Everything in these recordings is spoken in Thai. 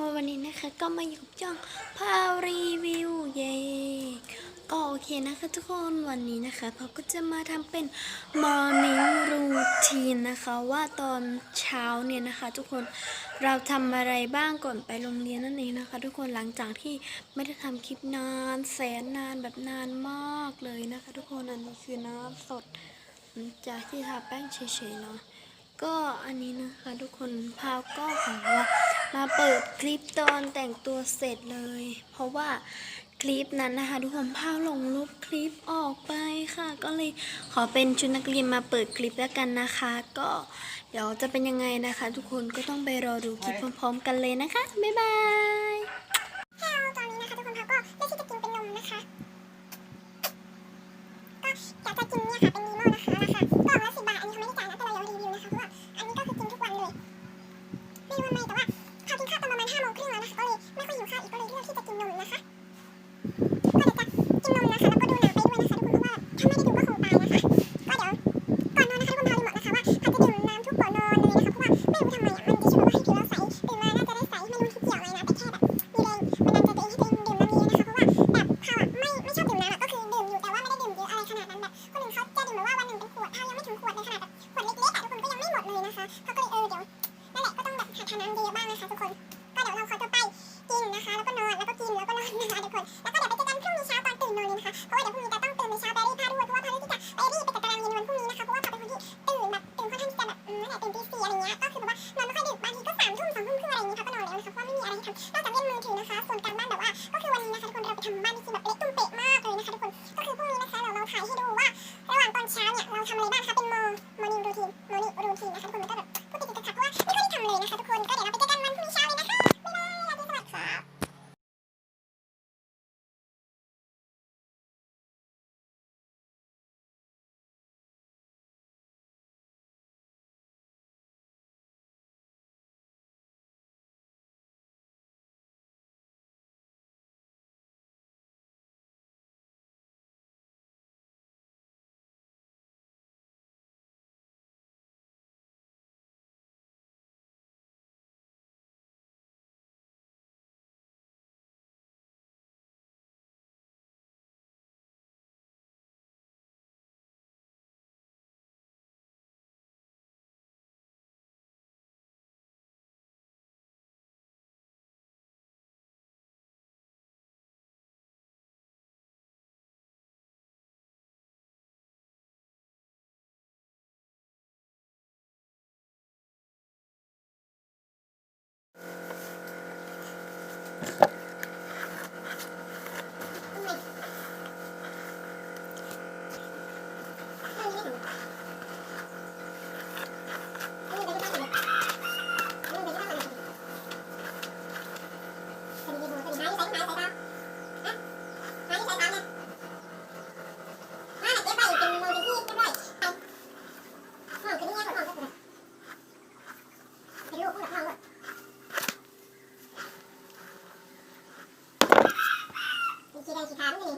ก็วันนี้นะคะก็มาอยู่กับจ้องพารีวิวเย่ก็โอเคนะคะทุกคนวันนี้นะคะ เราก็จะมาทำเป็น morning routine นะคะว่าตอนเช้าเนี่ยนะคะ ทุกคนเราทำอะไรบ้างก่อนไปโรงเรียนนั่นเองนะคะ ทุกคนหลังจากที่ไม่ได้ทำคลิปนานแสนนานแบบนานมากเลยนะคะ ทุกคนอันนี้คือน้ำสดจากที่ทาแป้งเฉยๆเนาะ ก็อันนี้นะคะทุกคนพาวก็ของว่ามาเปิดคลิปตอนแต่งตัวเสร็จเลย เพราะว่าคลิปนั้นนะคะทุกคนพาวลงลบคลิปออกไปค่ะ ก็เลยขอเป็นชุดนักเรียนมาเปิดคลิปแล้วกันนะคะ ก็เดี๋ยวจะเป็นยังไงนะคะ ทุกคนก็ต้องไปรอดูคลิปพร้อมๆ กันเลยนะคะบ๊ายบายฮัลโลตอนนี้นะคะทุกคนเขาก็เลือกที่จะกินเป็นนมนะคะก็อยากจะกินเนี่ยค่ะ ทุกคน แล้วก็เดี๋ยวไปเจอกันพรุ่งนี้เช้าตอนตื่นนอนเลยนะคะ เพราะว่าเดี๋ยวพรุ่งนี้จะต้องตื่นในเช้าไปรีบพาด้วยเพราะว่าพารีบที่จะไปรีบไปจัดตารางเรียนวันพรุ่งนี้นะคะ เพราะว่าพาเป็นคนที่ตื่นแบบตื่นค่อนข้างที่จะแบบอืมนั่นแหละตื่นตีสี่อะไรเงี้ย ก็คือแบบว่านอนไม่ค่อยดึกบางทีก็สามทุ่มสองทุ่มครึ่งอะไรอย่างเงี้ยพาก็นอนแล้วนะคะ เพราะว่าไม่มีอะไรให้ทำนอกจากเล่นมือถือนะคะ ส่วนการบ้านแบบว่า ก็คือวันนี้นะคะทุกคนเราไปทำบ้านที่คือแบบเละตุ้มเป๊ะมากเลยนะคะทุกคน ก็คือพรุ่งนี้นะคะเราเราถ่ายให้ดูว่า ระหว่างตอนเช้าเนี่ยเราทำอะไรบ้างคะเป็นโมมอร์นิ่งรูทีนมอร์นิ่งรูทีนนะคะทุกคนมันก็แบบพูดติดติดขัดๆเพราะว่าไม่ค่อยได้ทำเลยนะคะทุกคน ก็เดี๋ยวเราไปเจอ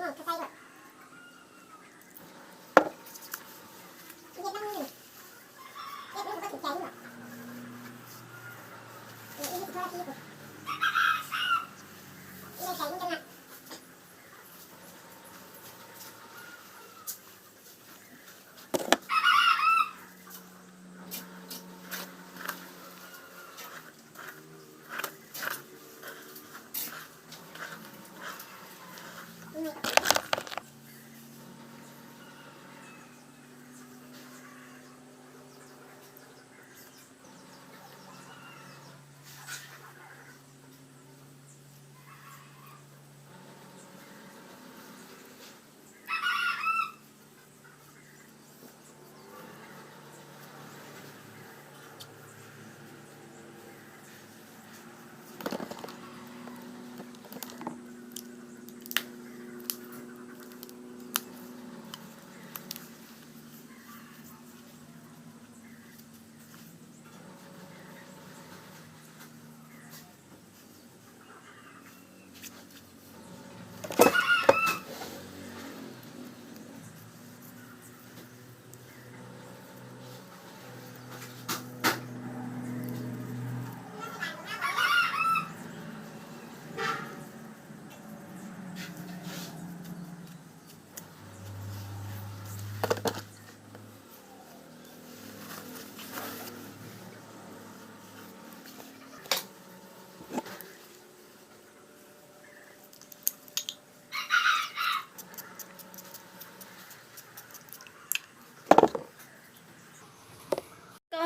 ดงสีข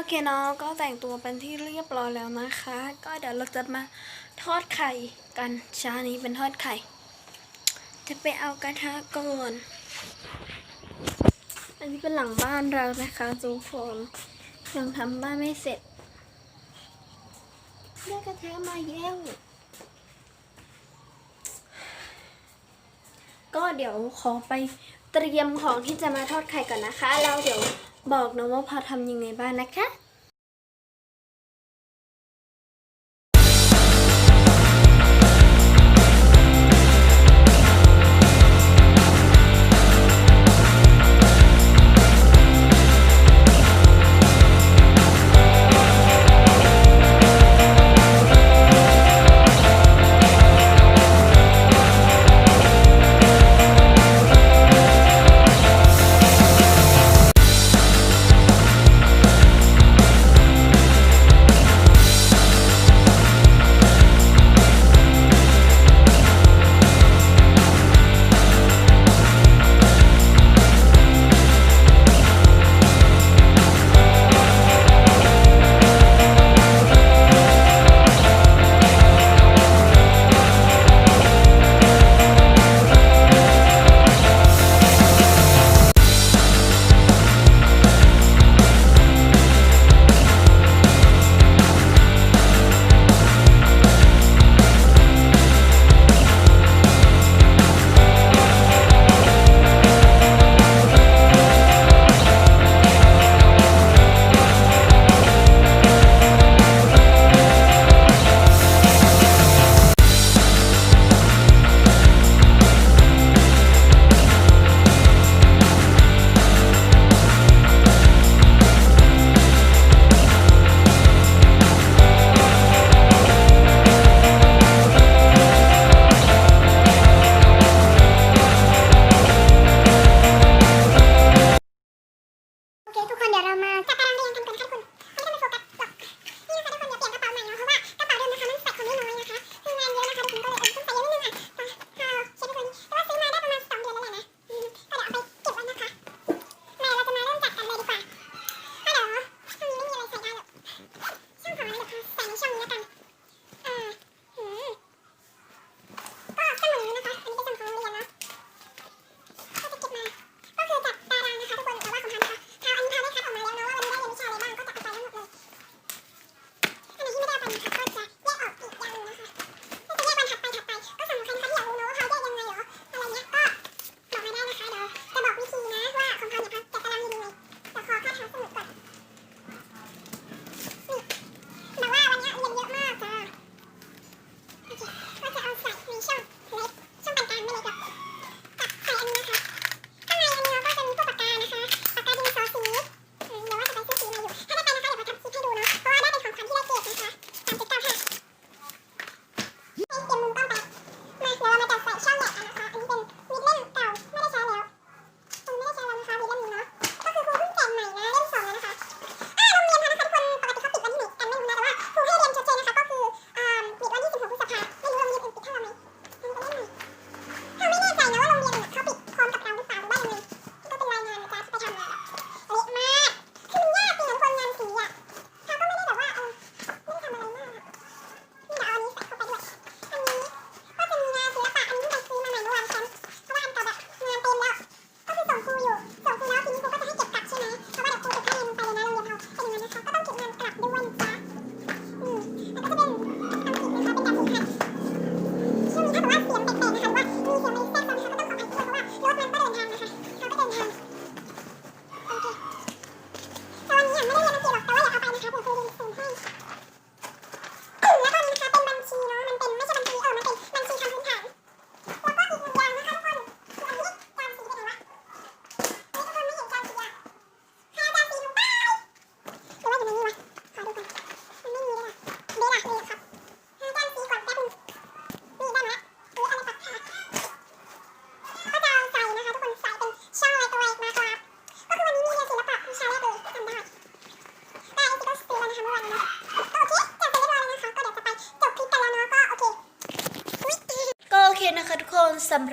เคเนาะก็แต่งตัวเป็นที่เรียบร้อยแล้วนะคะ ก็เดี๋ยวเราจะมาทอดไข่กันเช้านี้เป็นทอดไข่ จะไปเอากระทะก่อนอันนี้เป็นหลังบ้านเรานะคะทุกคนยังทำบ้านไม่เสร็จได้กระทะมาแย้วก็เดี๋ยวขอไปเตรียมของที่จะมาทอดไข่ก่อนนะคะ แล้วเดี๋ยว บอกนะว่าพอทำยังไงบ้างนะคะ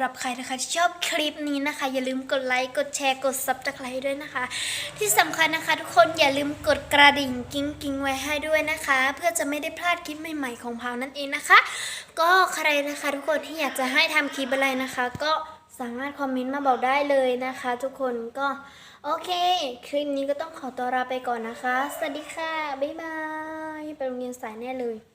รับใครนะคะที่ชอบคลิปนี้นะคะ อย่าลืมกดไลค์กดแชร์กดซับสไครต์ด้วยนะคะ ที่สำคัญนะคะทุกคนอย่าลืมกดกระดิ่งกิ้งกิ้งไว้ให้ด้วยนะคะ เพื่อจะไม่ได้พลาดคลิปใหม่ๆของพาวนั่นเองนะคะ ก็ใครนะคะทุกคนที่อยากจะให้ทำคลิปอะไรนะคะ ก็สามารถคอมเมนต์มาบอกได้เลยนะคะ ทุกคนก็โอเค คลิปนี้ก็ต้องขอตัวลาไปก่อนนะคะ สวัสดีค่ะ บ๊ายบาย ไปโรงเรียนสายแน่เลย